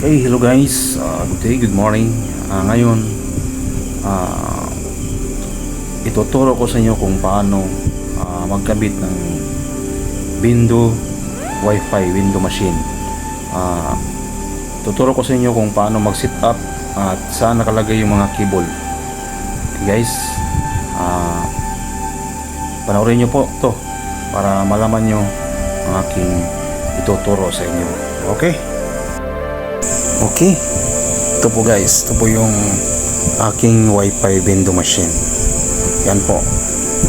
Okay, hello guys. Uh, good day, good morning. Uh, ngayon, uh, ituturo ko sa inyo kung paano uh, magkabit ng window wifi window machine. Uh, tuturo ko sa inyo kung paano mag-set up at saan nakalagay yung mga cable. Okay, guys, uh, panoorin nyo po to para malaman nyo ang aking ituturo sa inyo. Okay? Okay. Ito po guys, ito po yung aking wifi window machine. Yan po.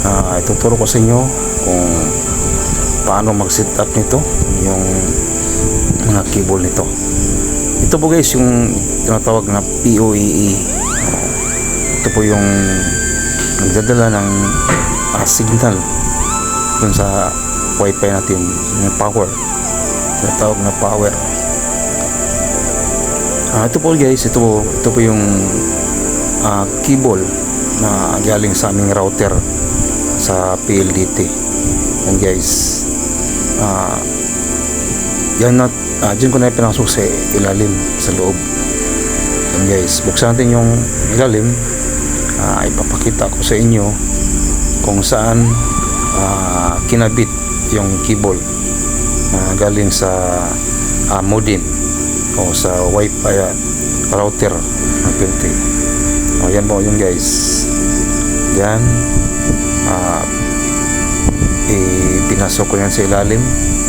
Ah, ituturo ko sa inyo kung paano mag-set up nito, yung mga cable nito. Ito po guys yung tinatawag na PoEE. Ah, ito po yung nagdadala ng ah, signal dun sa wifi natin, yung power. Tinatawag na power. Ah, ito po guys, ito po, ito po yung ah, cable na galing sa aming router sa PLDT. Yan guys. Ah, yan na, ah, dyan ko na pinasok sa ilalim, sa loob. Yan guys, buksan natin yung ilalim. Ah, ipapakita ko sa inyo kung saan ah, kinabit yung cable na galing sa ah, modem o sa wifi uh, router ng PLT o yan po yun guys. Yan. Uh, ipinasok ko yan sa ilalim.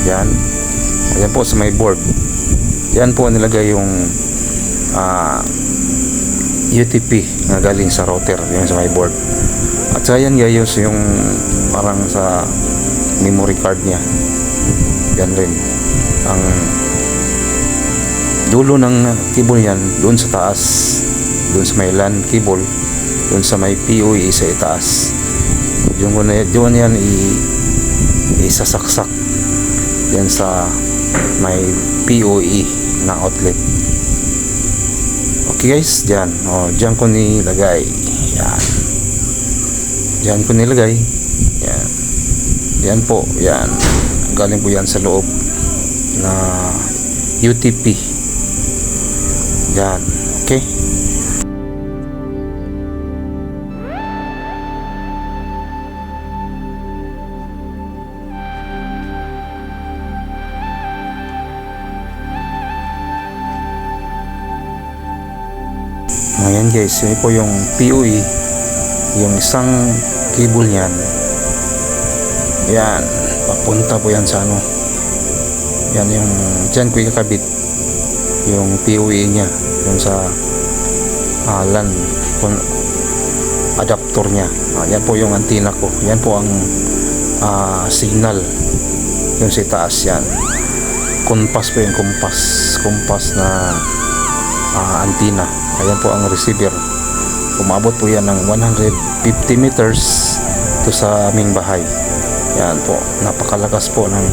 Yan. Yan po sa may board. Yan po nilagay yung uh, UTP na galing sa router yan sa may board. At sa yan guys yung parang sa memory card niya. Yan rin. Ang dulo ng cable yan doon sa taas doon sa may LAN cable doon sa may PoE sa itaas. Yung doon yan i isasaksak yan sa may PoE na outlet. Okay guys dyan. O dyan ko nilagay. Yan. Dyan ko nilagay. Yan. Yan po. Yan. Galing po yan sa loob na UTP yan. Okay? Ayan guys, yun po yung POE yung isang cable niyan. Yan papunta po yan sa ano. Yan yung dyan ko ikakabit yung POE niya dun sa uh, LAN kung adapter niya. Uh, yan po yung antenna ko. Yan po ang uh, signal. Yung sa taas yan. Kumpas po yung kumpas kumpas na uh, antenna. Ayan po ang receiver. Umabot po yan ng 150 meters to sa aming bahay. Yan po. Napakalakas po ng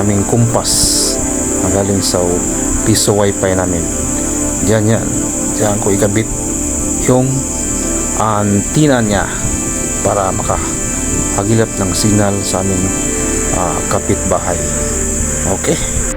aming kumpas. na galing sa piso wifi namin Diyan yan. Diyan ko ikabit yung antina niya para makahagilap ng signal sa aming uh, kapitbahay. Okay?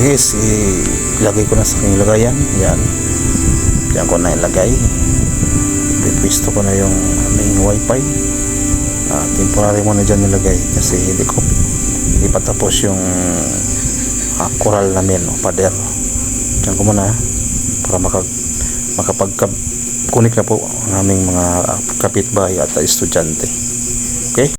Guys ilagay ko na sa aking lagayan. Yan. Yan ko na ilagay. Pipwisto ko na yung main wifi. Uh, temporary mo na dyan nilagay kasi hindi ko hindi pa tapos yung uh, coral namin o pader. Dyan ko muna para makag makapag connect na po ang aming mga kapitbahay at estudyante